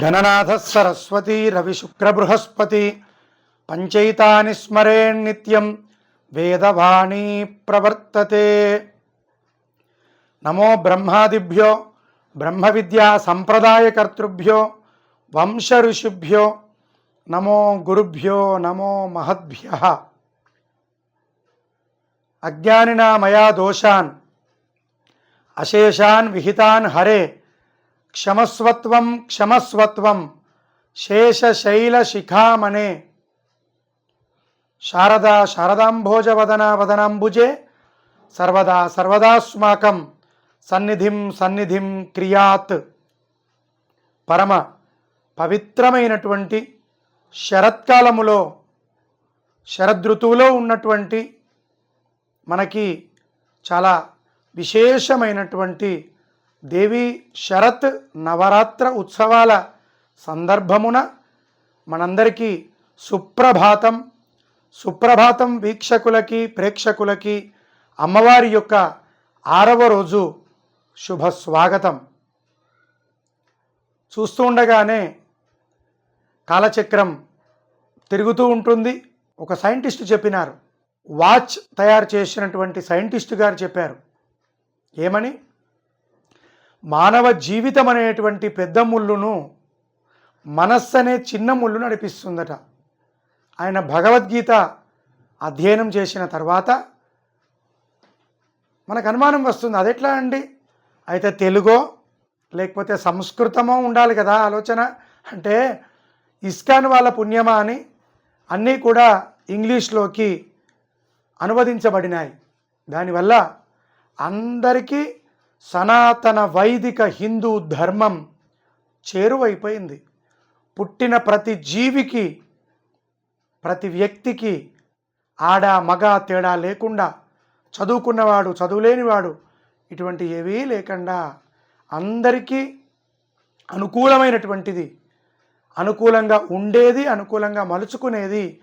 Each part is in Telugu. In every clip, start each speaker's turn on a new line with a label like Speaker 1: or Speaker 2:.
Speaker 1: ఘననాథ సరస్వతి రవి బృహస్పతి పంచైతాని స్మరేణ్నిత్యం వేదవాణీ ప్రవర్తతే. నమో బ్రహ్మాదిభ్యో బ్రహ్మ విద్యా సంప్రదాయకర్తృభ్యో వంశ ఋషిభ్యో నమో గురుభ్యో నమో మహద్భ్య. అజ్ఞానినా మయా దోషాన్ అశేషాన్ విహితాన్ హరే. క్షమస్వత్వం క్షమస్వత్వం శేషశైల శిఖామణే శారదా శారదాంభోజవదన వదనాంబుజే సర్వదా సర్వదాస్మాకం సన్నిధిం సన్నిధిం క్రియాత్. పరమ పవిత్రమైనటువంటి శరత్కాలములో శరదృతువులో ఉన్నటువంటి మనకి చాలా విశేషమైనటువంటి దేవి శరత్ నవరాత్ర ఉత్సవాల సందర్భమున మనందరికీ సుప్రభాతం. సుప్రభాతం వీక్షకులకి ప్రేక్షకులకి అమ్మవారి యొక్క ఆరవ రోజు శుభ స్వాగతం చూస్తూ ఉండగానే కాలచక్రం తిరుగుతూ ఉంటుంది. ఒక సైంటిస్ట్ చెప్పినారు. వాచ్ తయారు చేసినటువంటి సైంటిస్ట్ గారు చెప్పారు. ఏమని? మానవ జీవితం అనేటువంటి పెద్ద ముళ్ళును మనస్సు అనే చిన్న ముళ్ళు నడిపిస్తుందట. ఆయన భగవద్గీత అధ్యయనం చేసిన తర్వాత మనకు అనుమానం వస్తుంది అదెట్లా అండి? అయితే తెలుగో లేకపోతే సంస్కృతమో ఉండాలి కదా ఆలోచన. అంటే ఇస్కాన్ వాళ్ళ పుణ్యమా అని అన్నీ కూడా ఇంగ్లీష్లోకి అనువదించబడినాయి. దానివల్ల అందరికీ సనాతన వైదిక హిందూ ధర్మం చేరువైపోయింది. పుట్టిన ప్రతి జీవికి ప్రతి వ్యక్తికి ఆడ మగ తేడా లేకుండా చదువుకున్నవాడు చదువులేనివాడు ఇటువంటి ఏవీ లేకుండా అందరికీ అనుకూలమైనటువంటిది అనుకూలంగా ఉండేది అనుకూలంగా మలుచుకునేది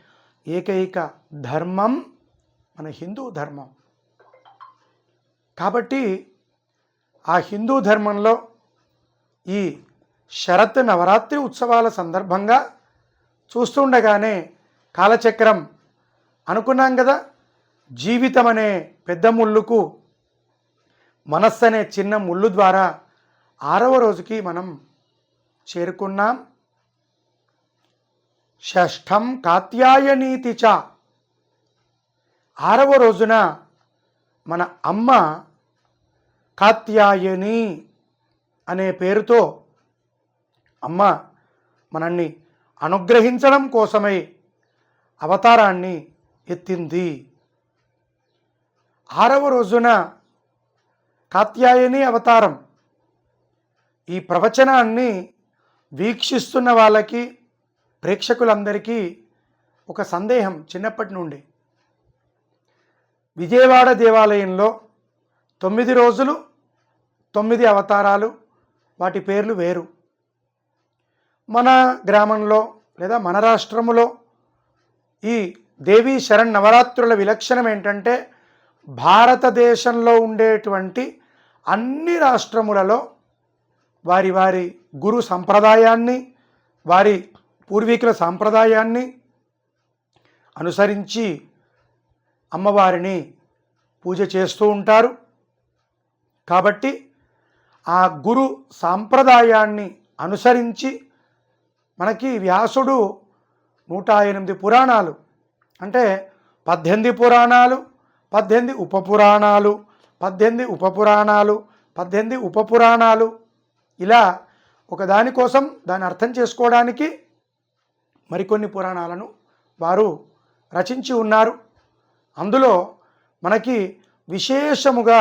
Speaker 1: ఏకైక ధర్మం మన హిందూ ధర్మం. కాబట్టి ఆ హిందూ ధర్మంలో ఈ శరత్ నవరాత్రి ఉత్సవాల సందర్భంగా చూస్తుండగానే కాలచక్రం అనుకున్నాం కదా జీవితం అనే పెద్ద ముళ్ళుకు మనస్సు అనే చిన్న ముళ్ళు ద్వారా ఆరవ రోజుకి మనం చేరుకున్నాం. షష్ఠం కాత్యాయనీతి చ. ఆరవ రోజున మన అమ్మ కాత్యాయని అనే పేరుతో అమ్మ మనల్ని అనుగ్రహించడం కోసమై అవతారాన్ని ఎత్తింది. ఆరవ రోజున కాత్యాయని అవతారం. ఈ ప్రవచనాన్ని వీక్షిస్తున్న వాళ్ళకి ప్రేక్షకులందరికీ ఒక సందేహం చిన్నప్పటి నుండి. విజయవాడ దేవాలయంలో తొమ్మిది రోజులు తొమ్మిది అవతారాలు వాటి పేర్లు వేరు. మన గ్రామంలో లేదా మన రాష్ట్రములో ఈ దేవీ శరణ్ నవరాత్రుల విలక్షణం ఏంటంటే భారతదేశంలో ఉండేటువంటి అన్ని రాష్ట్రములలో వారి వారి గురు సంప్రదాయాన్ని వారి పూర్వీకుల సాంప్రదాయాన్ని అనుసరించి అమ్మవారిని పూజ చేస్తూ ఉంటారు. కాబట్టి ఆ గురు సాంప్రదాయాన్ని అనుసరించి మనకి వ్యాసుడు నూట ఎనిమిది పురాణాలు అంటే పద్దెనిమిది పురాణాలు పద్దెనిమిది ఉపపురాణాలు పద్దెనిమిది ఉపపురాణాలు పద్దెనిమిది ఉపపురాణాలు ఇలా ఒకదానికోసం దాన్ని అర్థం చేసుకోవడానికి మరికొన్ని పురాణాలను వారు రచించి ఉన్నారు. అందులో మనకి విశేషముగా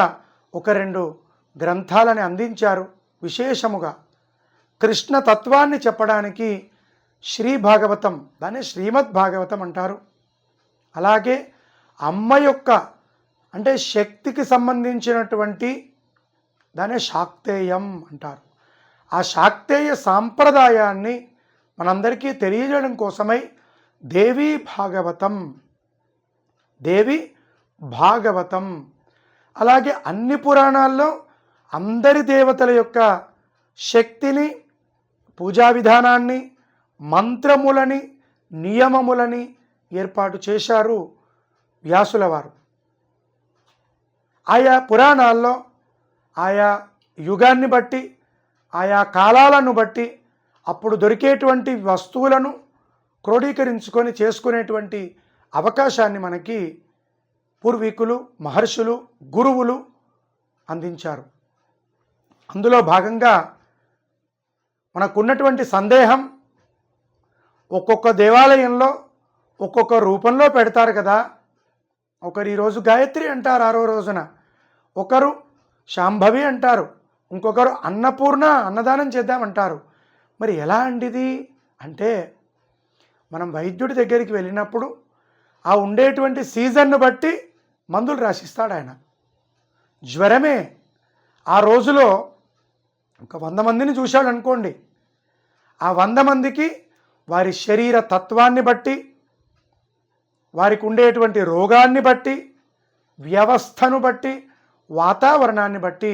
Speaker 1: ఒక రెండు గ్రంథాలని అందించారు విశేషముగా. కృష్ణ తత్వాన్ని చెప్పడానికి శ్రీ భాగవతం దాన్ని శ్రీమద్ భాగవతం అంటారు. అలాగే అమ్మ యొక్క అంటే శక్తికి సంబంధించినటువంటి దాన్ని శాక్తేయం అంటారు. ఆ శాక్తేయ సాంప్రదాయాన్ని మనందరికీ తెలియజేయడం కోసమై దేవీ భాగవతం దేవి భాగవతం అలాగే అన్ని పురాణాల్లో అందరి దేవతల యొక్క శక్తిని పూజా విధానాన్ని మంత్రములని నియమములని ఏర్పాటు చేశారు వ్యాసుల వారు. ఆయా పురాణాల్లో ఆయా యుగాన్ని బట్టి ఆయా కాలాలను బట్టి అప్పుడు దొరికేటువంటి వస్తువులను క్రోడీకరించుకొని చేసుకునేటువంటి అవకాశాన్ని మనకి పూర్వీకులు మహర్షులు గురువులు అందించారు. అందులో భాగంగా మనకున్నటువంటి సందేహం ఒక్కొక్క దేవాలయంలో ఒక్కొక్క రూపంలో పెడతారు కదా. ఒకరు ఈరోజు గాయత్రి అంటారు ఆరో రోజున. ఒకరు శాంభవి అంటారు ఇంకొకరు అన్నపూర్ణ అన్నదానం చేద్దామంటారు మరి ఎలా అండిది అంటే మనం వైద్యుడి దగ్గరికి వెళ్ళినప్పుడు ఆ ఉండేటువంటి సీజన్ను బట్టి మందులు రాసిస్తాడు ఆయన. జ్వరమే ఆ రోజులో ఒక వంద మందిని చూశాడు అనుకోండి. ఆ వంద మందికి వారి శరీర తత్వాన్ని బట్టి వారికి ఉండేటువంటి రోగాన్ని బట్టి వ్యవస్థను బట్టి వాతావరణాన్ని బట్టి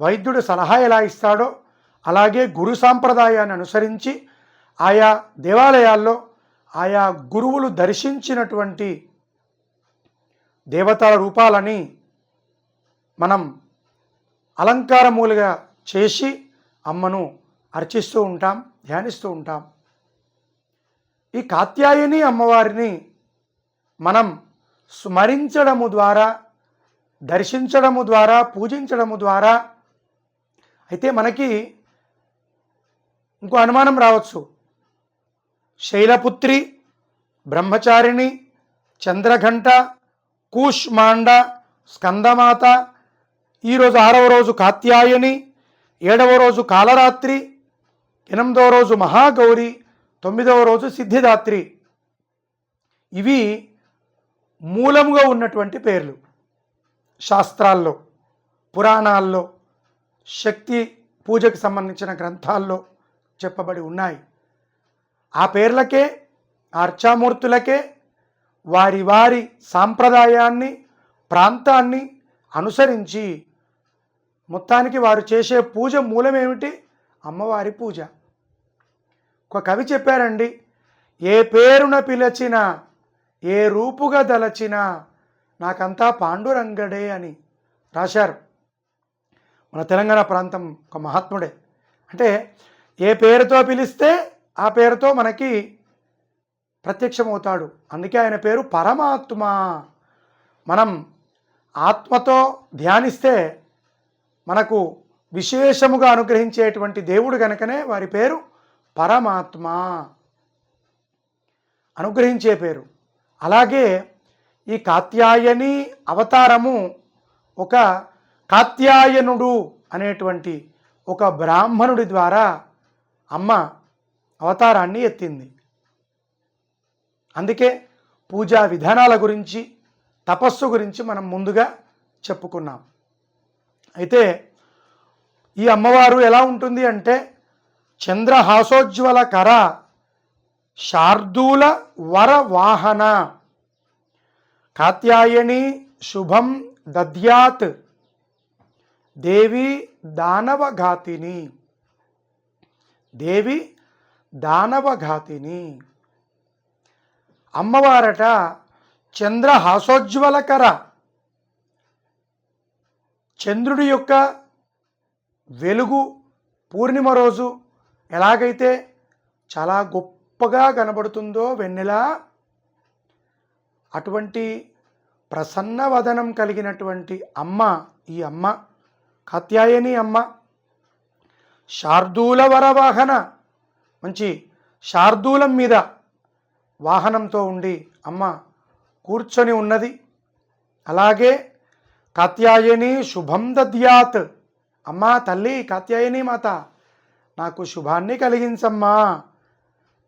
Speaker 1: వైద్యుడు సలహా ఎలా ఇస్తాడో అలాగే గురు సాంప్రదాయాన్ని అనుసరించి ఆయా దేవాలయాల్లో ఆయా గురువులు దర్శించినటువంటి దేవతల రూపాలని మనం అలంకారమూలుగా చేసి అమ్మను అర్చిస్తూ ఉంటాం ధ్యానిస్తూ ఉంటాం. ఈ కాత్యాయని అమ్మవారిని మనం స్మరించడము ద్వారా దర్శించడము ద్వారా పూజించడము ద్వారా అయితే మనకి ఇంకో అనుమానం రావచ్చు. శైలపుత్రి బ్రహ్మచారిణి చంద్రఘంట కూష్మాండ స్కందమాత ఈరోజు ఆరవ రోజు కాత్యాయని ఏడవ రోజు కాలరాత్రి ఎనిమిదవ రోజు మహాగౌరి తొమ్మిదవ రోజు సిద్ధిదాత్రి. ఇవి మూలముగా ఉన్నటువంటి పేర్లు. శాస్త్రాల్లో పురాణాల్లో శక్తి పూజకు సంబంధించిన గ్రంథాల్లో చెప్పబడి ఉన్నాయి. ఆ పేర్లకే అర్చామూర్తులకే వారి వారి సాంప్రదాయాన్ని ప్రాంతాన్ని అనుసరించి మొత్తానికి వారు చేసే పూజ మూలమేమిటి? అమ్మవారి పూజ. ఒక కవి చెప్పారండి ఏ పేరున పిలచినా ఏ రూపుగా దలచినా నాకంతా పాండురంగడే అని రాశారు. మన తెలంగాణ ప్రాంతం ఒక మహాత్ముడే. అంటే ఏ పేరుతో పిలిస్తే ఆ పేరుతో మనకి ప్రత్యక్షమవుతాడు. అందుకే ఆయన పేరు పరమాత్మ. మనం ఆత్మతో ధ్యానిస్తే మనకు విశేషముగా అనుగ్రహించేటువంటి దేవుడు గనుకనే వారి పేరు పరమాత్మ. అనుగ్రహించే పేరు. అలాగే ఈ కాత్యాయని అవతారము ఒక కాత్యాయనుడు అనేటువంటి ఒక బ్రాహ్మణుడి ద్వారా అమ్మ అవతారాన్ని ఎత్తింది. అందుకే పూజా విధానాల గురించి తపస్సు గురించి మనం ముందుగా చెప్పుకున్నాం. అయితే ఈ అమ్మవారు ఎలా ఉంటుంది అంటే చంద్రహాసోజ్వల కర శార్దూల వర వాహన. కాత్యాయని శుభం దద్యాత్ దేవి దానవఘాతిని. దేవి దానవఘాతిని. అమ్మవారట చంద్రహాసోజ్వలకర చంద్రుడి యొక్క వెలుగు పూర్ణిమ రోజు ఎలాగైతే చాలా గొప్పగా కనబడుతుందో వెన్నెల అటువంటి ప్రసన్న వదనం కలిగినటువంటి అమ్మ ఈ అమ్మ కాత్యాయని అమ్మ శార్దూల వరవాహన మంచి శార్దూలం మీద వాహనంతో ఉండి అమ్మ కూర్చొని ఉన్నది. అలాగే కాత్యాయని శుభం దద్యాత్. అమ్మా తల్లి కాత్యాయని మాత నాకు శుభాన్ని కలిగించమ్మా.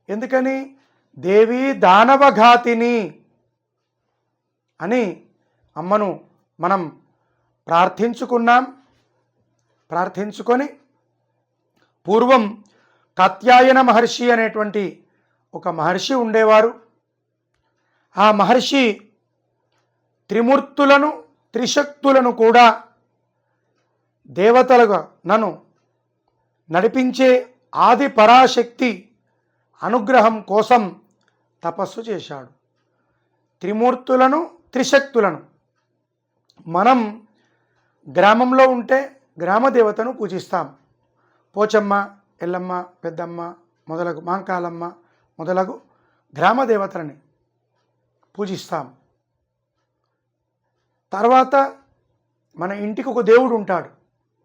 Speaker 1: ఎందుకని? దేవి దానవఘాతిని అని అమ్మను మనం ప్రార్థించుకున్నాం. ప్రార్థించుకొని పూర్వం కాత్యాయన మహర్షి అనేటువంటి ఒక మహర్షి ఉండేవారు. ఆ మహర్షి త్రిమూర్తులను త్రిశక్తులను కూడా దేవతలుగా నన్ను నడిపించే ఆది పరాశక్తి అనుగ్రహం కోసం తపస్సు చేశాడు. త్రిమూర్తులను త్రిశక్తులను మనం గ్రామంలో ఉంటే గ్రామ దేవతను పూజిస్తాం. పోచమ్మ ఎల్లమ్మ పెద్దమ్మ మొదలగు మాంకాలమ్మ మొదలగు గ్రామ దేవతలని పూజిస్తాం. తర్వాత మన ఇంటికి ఒక దేవుడు ఉంటాడు.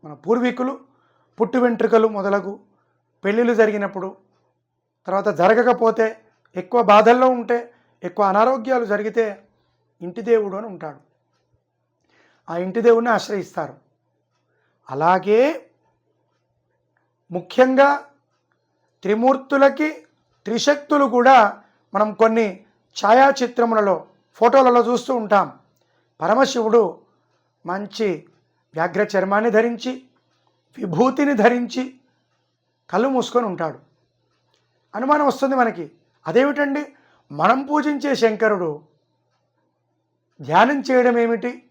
Speaker 1: మన పూర్వీకులు పుట్టు వెంట్రుకలు మొదలగు పెళ్ళిళ్ళు జరిగినప్పుడు తర్వాత జరగకపోతే ఎక్కువ బాధల్లో ఉంటే ఎక్కువ అనారోగ్యాలు జరిగితే ఇంటి దేవుడు అని ఉంటాడు. ఆ ఇంటి దేవుడిని ఆశ్రయిస్తారు. అలాగే ముఖ్యంగా త్రిమూర్తులకి త్రిశక్తులు కూడా మనం కొన్ని ఛాయాచిత్రములలో ఫోటోలలో చూస్తూ ఉంటాం. పరమశివుడు మంచి వ్యాఘ్ర చర్మాన్ని ధరించి విభూతిని ధరించి కళ్ళు మూసుకొని ఉంటాడు. అనుమానం వస్తుంది మనకి. అదేమిటండి? మనం పూజించే శంకరుడు ధ్యానం చేయడం ఏమిటి?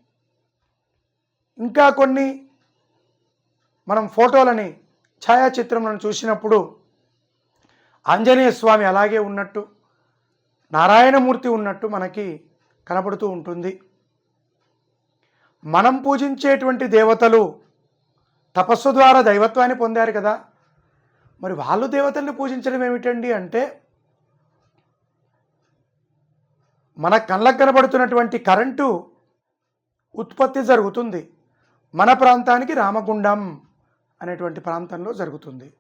Speaker 1: ఇంకా కొన్ని మనం ఫోటోలని ఛాయాచిత్రంలను చూసినప్పుడు ఆంజనేయ స్వామి అలాగే ఉన్నట్టు నారాయణమూర్తి ఉన్నట్టు మనకి కనబడుతూ ఉంటుంది. మనం పూజించేటువంటి దేవతలు తపస్సు ద్వారా దైవత్వాన్ని పొందారు కదా. మరి వాళ్ళు దేవతల్ని పూజించడం ఏమిటండి అంటే మన కళ్ళకు కనబడుతున్నటువంటి కరెంటు ఉత్పత్తి జరుగుతుంది. మన ప్రాంతానికి రామగుండం అనేటువంటి ప్రాంతంలో జరుగుతుంది.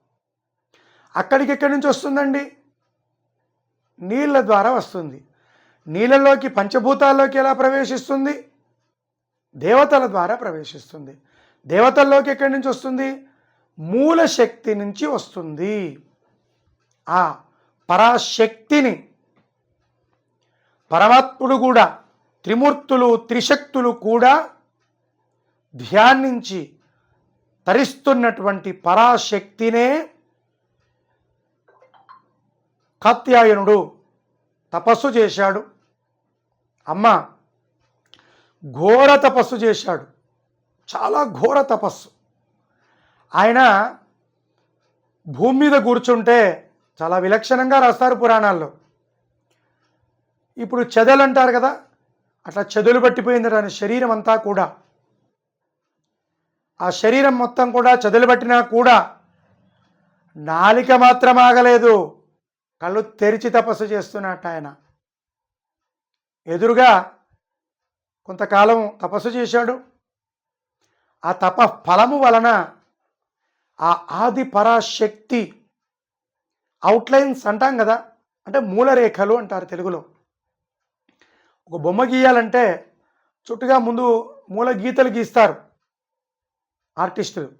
Speaker 1: అక్కడికి ఎక్కడి నుంచి వస్తుందండి? నీళ్ళ ద్వారా వస్తుంది. నీళ్ళలోకి పంచభూతాల్లోకి ఎలా ప్రవేశిస్తుంది? దేవతల ద్వారా ప్రవేశిస్తుంది. దేవతల్లోకి ఎక్కడి నుంచి వస్తుంది? మూల శక్తి నుంచి వస్తుంది. ఆ పరాశక్తిని పరమాత్ముడు కూడా త్రిమూర్తులు త్రిశక్తులు కూడా ధ్యానించి తరిస్తున్నటువంటి పరాశక్తినే కాత్యాయనుడు తపస్సు చేశాడు. అమ్మ ఘోర తపస్సు చేశాడు. చాలా ఘోర తపస్సు. ఆయన భూమి మీద కూర్చుంటే చాలా విలక్షణంగా రాస్తారు పురాణాల్లో. ఇప్పుడు చెదలు అంటారు కదా అట్లా చెదులు పట్టిపోయింది ఆయన శరీరం అంతా కూడా. ఆ శరీరం మొత్తం కూడా చెదలు పట్టినా కూడా నాలిక మాత్రం ఆగలేదు. కళ్ళు తెరిచి తపస్సు చేస్తున్నట్టు ఆయన. ఎదురుగా కొంతకాలం తపస్సు చేశాడు. ఆ తప ఫలము వలన ఆ ఆది పరాశక్తి అవుట్లైన్స్ అంటాం కదా అంటే మూలరేఖలు అంటారు తెలుగులో. ఒక బొమ్మ గీయాలంటే చుట్టుగా ముందు మూల గీతలు గీస్తారు ఆర్టిస్టులు.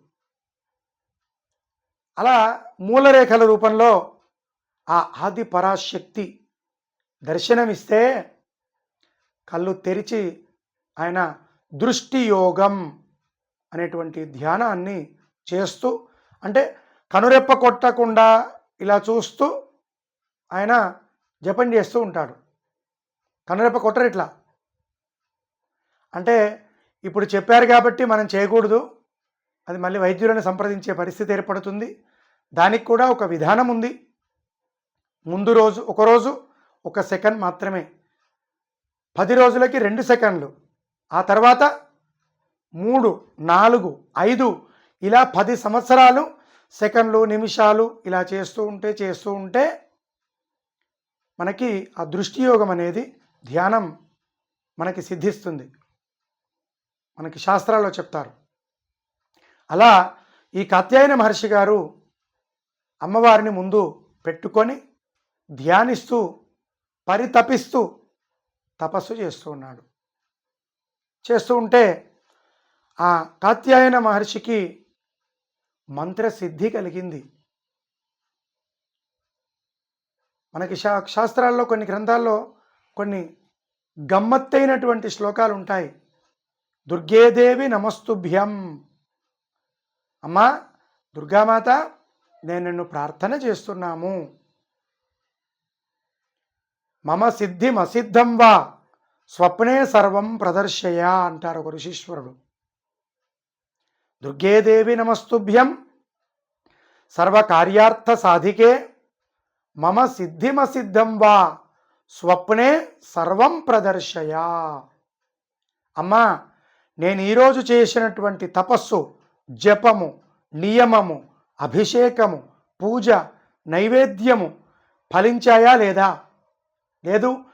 Speaker 1: అలా మూలరేఖల రూపంలో ఆ ఆది పరాశక్తి దర్శనమిస్తే కళ్ళు తెరిచి ఆయన దృష్టి యోగం అనేటువంటి ధ్యానాన్ని చేస్తూ అంటే కనురెప్ప కొట్టకుండా ఇలా చూస్తూ ఆయన జపం చేస్తూ ఉంటాడు. కనురెప్ప కొట్టరు ఇట్లా. అంటే ఇప్పుడు చెప్పారు కాబట్టి మనం చేయకూడదు. అది మళ్ళీ వైద్యులను సంప్రదించే పరిస్థితి ఏర్పడుతుంది. దానికి కూడా ఒక విధానం ఉంది. ముందు రోజు ఒక రోజు ఒక సెకండ్ మాత్రమే. పది రోజులకి రెండు సెకండ్లు. ఆ తర్వాత మూడు నాలుగు ఐదు ఇలా పది సంవత్సరాలు సెకండ్లు నిమిషాలు ఇలా చేస్తూ ఉంటే చేస్తూ ఉంటే మనకి ఆ దృష్టి యోగం అనేది ధ్యానం మనకి సిద్ధిస్తుంది. మనకి శాస్త్రాల్లో చెప్తారు. అలా ఈ కాత్యాయన మహర్షి గారు అమ్మవారిని ముందు పెట్టుకొని ధ్యానిస్తూ పరితపిస్తూ తపస్సు చేస్తూ ఉన్నాడు. చేస్తూ ఉంటే ఆ కాత్యాయన మహర్షికి మంత్రసిద్ధి కలిగింది. మనకి శా శాస్త్రాల్లో కొన్ని గ్రంథాల్లో కొన్ని గమ్మత్తైనటువంటి శ్లోకాలు ఉంటాయి. దుర్గేదేవి నమస్తుభ్యం. అమ్మా దుర్గామాత నేను నిన్ను ప్రార్థన చేస్తున్నాము. మమ సిద్ధిమసిద్ధం వా. స్వప్నే సర్వం ప్రదర్శయ అంటారు ఒక ఋషీశ్వరుడు. దుర్గేదేవి నమస్తుభ్యం సర్వకార్యార్థ సాధికే మమ సిద్ధిమసిద్ధం వా స్వప్నే సర్వం ప్రదర్శయ. అమ్మా నేను ఈరోజు చేసినటువంటి తపస్సు జపము నియమము అభిషేకము పూజ నైవేద్యము ఫలించాయా లేదా? లేదు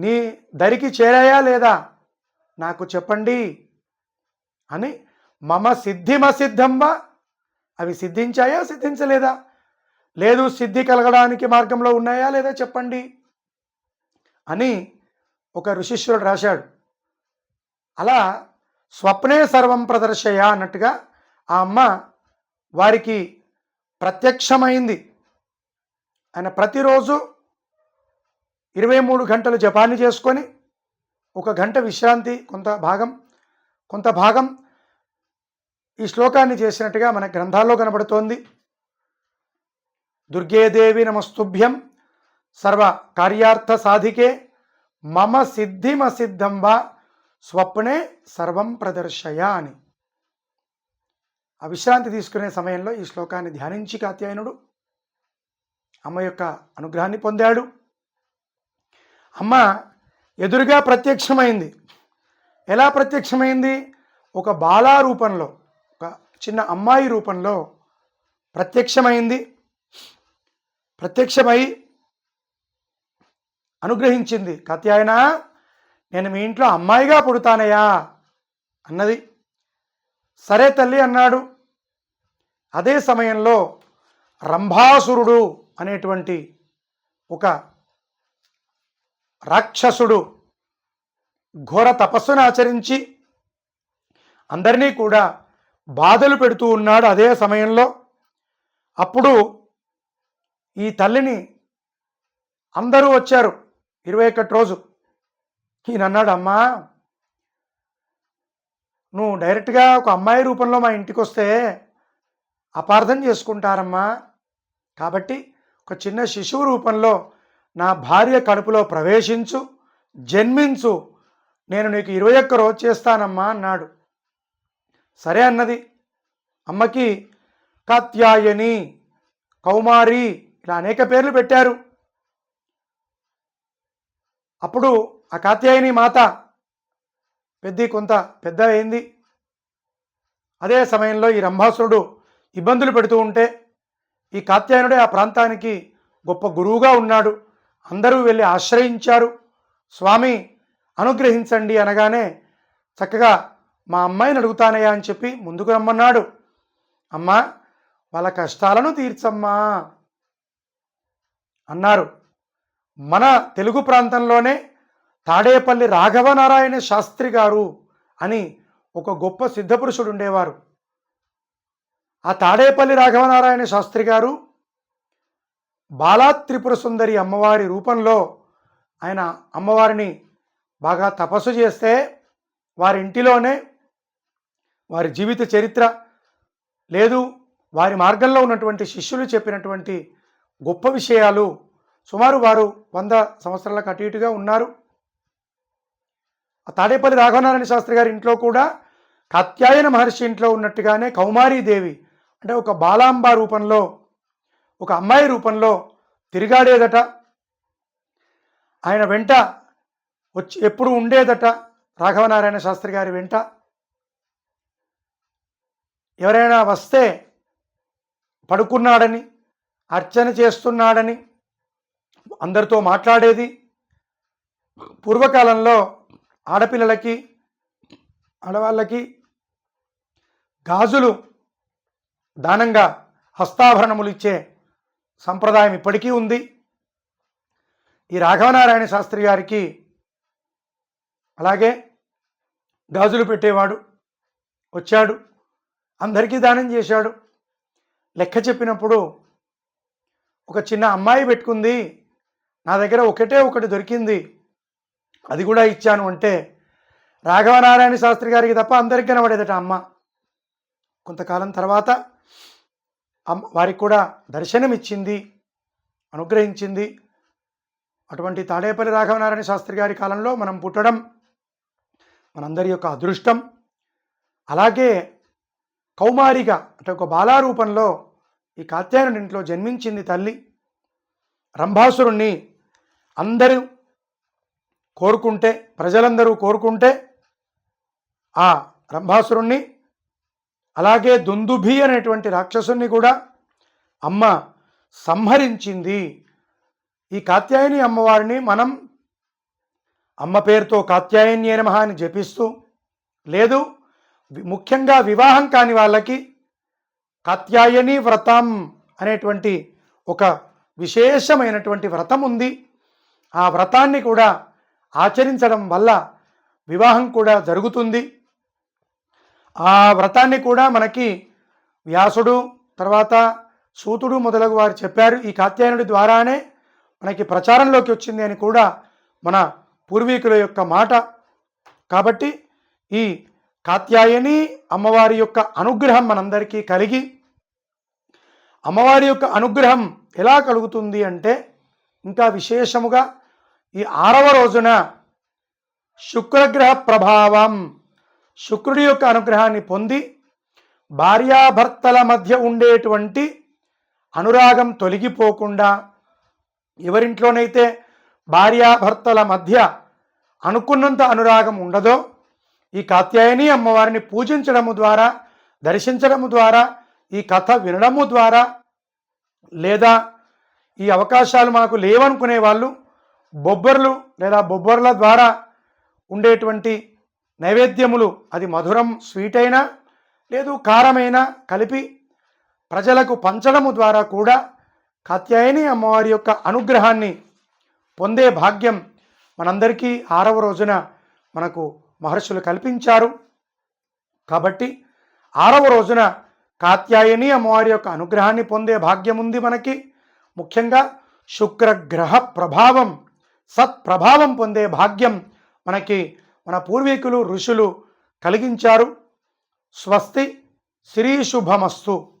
Speaker 1: నీ దరికి చేరాయా లేదా? నాకు చెప్పండి అని మమ సిద్ధిమసిద్ధంబా అవి సిద్ధించాయా సిద్ధించలేదా? లేదు సిద్ధి కలగడానికి మార్గంలో ఉన్నాయా లేదా చెప్పండి అని ఒక ఋషిశ్వరుడు రాశాడు. అలా స్వప్నే సర్వం ప్రదర్శయ అన్నట్టుగా ఆ అమ్మ వారికి ప్రత్యక్షమైంది. ఆయన ప్రతిరోజు ఇరవై మూడు గంటలు జపాన్ని చేసుకొని ఒక గంట విశ్రాంతి కొంత భాగం కొంత భాగం ఈ శ్లోకాన్ని చేసినట్టుగా మన గ్రంథాల్లో కనబడుతోంది. దుర్గేదేవి నమస్తుభ్యం సర్వ కార్యార్థ సాధికే మమ సిద్ధిమసిద్ధం వా స్వప్నే సర్వం ప్రదర్శయ అని ఆ విశ్రాంతి తీసుకునే సమయంలో ఈ శ్లోకాన్ని ధ్యానించి కాత్యాయనుడు అమ్మ యొక్క అనుగ్రహాన్ని పొందాడు. అమ్మ ఎదురుగా ప్రత్యక్షమైంది. ఎలా ప్రత్యక్షమైంది? ఒక బాలా రూపంలో ఒక చిన్న అమ్మాయి రూపంలో ప్రత్యక్షమైంది. ప్రత్యక్షమై అనుగ్రహించింది. కత్యాయన నేను మీ ఇంట్లో అమ్మాయిగా పుడతానయ్యా అన్నది. సరే తల్లి అన్నాడు. అదే సమయంలో రంభాసురుడు అనేటువంటి ఒక రాక్షసుడు ఘోర తపస్సును ఆచరించి అందరినీ కూడా బాధలు పెడుతూ ఉన్నాడు అదే సమయంలో. అప్పుడు ఈ తల్లిని అందరూ వచ్చారు. ఇరవై ఒకటి రోజు. ఈయన అన్నాడు అమ్మా నువ్వు డైరెక్ట్గా ఒక అమ్మాయి రూపంలో మా ఇంటికి వస్తే అపార్థం చేసుకుంటారమ్మా. కాబట్టి ఒక చిన్న శిశువు రూపంలో నా భార్య కడుపులో ప్రవేశించు జన్మించు. నేను నీకు ఇరవై ఒక్క రోజు చేస్తానమ్మా అన్నాడు. సరే అన్నది. అమ్మకి కాత్యాయని కౌమారి ఇలా అనేక పేర్లు పెట్టారు. అప్పుడు ఆ కాత్యాయని మాత పెద్ద కొంత పెద్ద అయింది అదే సమయంలో ఈ రంభాసురుడు ఇబ్బందులు పెడుతూ ఉంటే ఈ కాత్యాయనుడే ఆ ప్రాంతానికి గొప్ప గురువుగా ఉన్నాడు. అందరూ వెళ్ళి ఆశ్రయించారు. స్వామి అనుగ్రహించండి అనగానే చక్కగా మా అమ్మాయిని అడుగుతానయ్యా అని చెప్పి ముందుకు రమ్మన్నాడు. అమ్మా వాళ్ళ కష్టాలను తీర్చమ్మా అన్నారు. మన తెలుగు ప్రాంతంలోనే తాడేపల్లి రాఘవనారాయణ శాస్త్రి గారు అని ఒక గొప్ప సిద్ధపురుషుడు ఉండేవారు. ఆ తాడేపల్లి రాఘవనారాయణ శాస్త్రి గారు బాలా త్రిపుర సుందరి అమ్మవారి రూపంలో ఆయన అమ్మవారిని బాగా తపస్సు చేస్తే వారి ఇంటిలోనే వారి జీవిత చరిత్ర లేదు వారి మార్గంలో ఉన్నటువంటి శిష్యులు చెప్పినటువంటి గొప్ప విషయాలు సుమారు వారు వంద సంవత్సరాలకు అటు ఇటుగా ఉన్నారు. ఆ తాడేపల్లి రాఘవనారాయణ శాస్త్రి గారి ఇంట్లో కూడా కాత్యాయన మహర్షి ఇంట్లో ఉన్నట్టుగానే కౌమారీదేవి అంటే ఒక బాలాంబ రూపంలో ఒక అమ్మాయి రూపంలో తిరిగాడేదట. ఆయన వెంట వచ్చి ఎప్పుడు ఉండేదట రాఘవనారాయణ శాస్త్రి గారి వెంట. ఎవరైనా వస్తే పడుకున్నాడని అర్చన చేస్తున్నాడని అందరితో మాట్లాడేది. పూర్వకాలంలో ఆడపిల్లలకి ఆడవాళ్ళకి గాజులు దానంగా హస్తాభరణములు ఇచ్చే సంప్రదాయం ఇప్పటికీ ఉంది. ఈ రాఘవనారాయణ శాస్త్రి గారికి అలాగే గాజులు పెట్టేవాడు వచ్చాడు అందరికీ దానం చేశాడు. లెక్క చెప్పినప్పుడు ఒక చిన్న అమ్మాయి పెట్టుకుంది నా దగ్గర ఒకటే ఒకటి దొరికింది అది కూడా ఇచ్చాను అంటే రాఘవనారాయణ శాస్త్రి గారికి తప్ప అందరికీ కనబడేదట అమ్మ. కొంతకాలం తర్వాత వారికి కూడా దర్శనం ఇచ్చింది అనుగ్రహించింది. అటువంటి తాడేపల్లి రాఘవనారాయణ శాస్త్రి గారి కాలంలో మనం పుట్టడం మనందరి యొక్క అదృష్టం. అలాగే కౌమారిగా అంటే ఒక బాలారూపంలో ఈ కాత్యాయనుడింట్లో జన్మించింది తల్లి. రంభాసురుణ్ణి అందరూ కోరుకుంటే ప్రజలందరూ కోరుకుంటే ఆ రంభాసురుణ్ణి అలాగే దుందుభి అనేటువంటి రాక్షసుని కూడా అమ్మ సంహరించింది. ఈ కాత్యాయని అమ్మవారిని మనం అమ్మ పేరుతో కాత్యాయని నమ అని జపిస్తూ లేదు ముఖ్యంగా వివాహం కాని వాళ్ళకి కాత్యాయని వ్రతం అనేటువంటి ఒక విశేషమైనటువంటి వ్రతం ఉంది. ఆ వ్రతాన్ని కూడా ఆచరించడం వల్ల వివాహం కూడా జరుగుతుంది. ఆ వ్రతాన్ని కూడా మనకి వ్యాసుడు తర్వాత సూతుడు మొదలగు వారు చెప్పారు. ఈ కాత్యాయనుడి ద్వారానే మనకి ప్రచారంలోకి వచ్చింది అని కూడా మన పూర్వీకుల యొక్క మాట. కాబట్టి ఈ కాత్యాయని అమ్మవారి యొక్క అనుగ్రహం మనందరికీ కలిగి అమ్మవారి యొక్క అనుగ్రహం ఎలా కలుగుతుంది అంటే ఇంకా విశేషముగా ఈ ఆరవ రోజున శుక్రగ్రహ ప్రభావం శుక్రుడి యొక్క అనుగ్రహాన్ని పొంది భార్యాభర్తల మధ్య ఉండేటువంటి అనురాగం తొలగిపోకుండా ఎవరింట్లోనైతే భార్యాభర్తల మధ్య అనుకున్నంత అనురాగం ఉండదో ఈ కాత్యాయని అమ్మవారిని పూజించడము ద్వారా దర్శించడము ద్వారా ఈ కథ వినడము ద్వారా లేదా ఈ అవకాశాలు మనకు లేవనుకునే వాళ్ళు బొబ్బర్లు లేదా బొబ్బర్ల ద్వారా ఉండేటువంటి నైవేద్యములు. అది మధురం స్వీట్ అయినా లేదు కారమైనా కలిపి ప్రజలకు పంచడము ద్వారా కూడా కాత్యాయని అమ్మవారి యొక్క అనుగ్రహాన్ని పొందే భాగ్యం మనందరికీ ఆరవ రోజున మనకు మహర్షులు కల్పించారు. కాబట్టి ఆరవ రోజున కాత్యాయని అమ్మవారి యొక్క అనుగ్రహాన్ని పొందే భాగ్యం ఉంది మనకి. ముఖ్యంగా శుక్రగ్రహ ప్రభావం సత్ప్రభావం పొందే భాగ్యం మనకి మన పూర్వీకులు ఋషులు కలిగించారు. స్వస్తి శ్రీ శుభమస్తు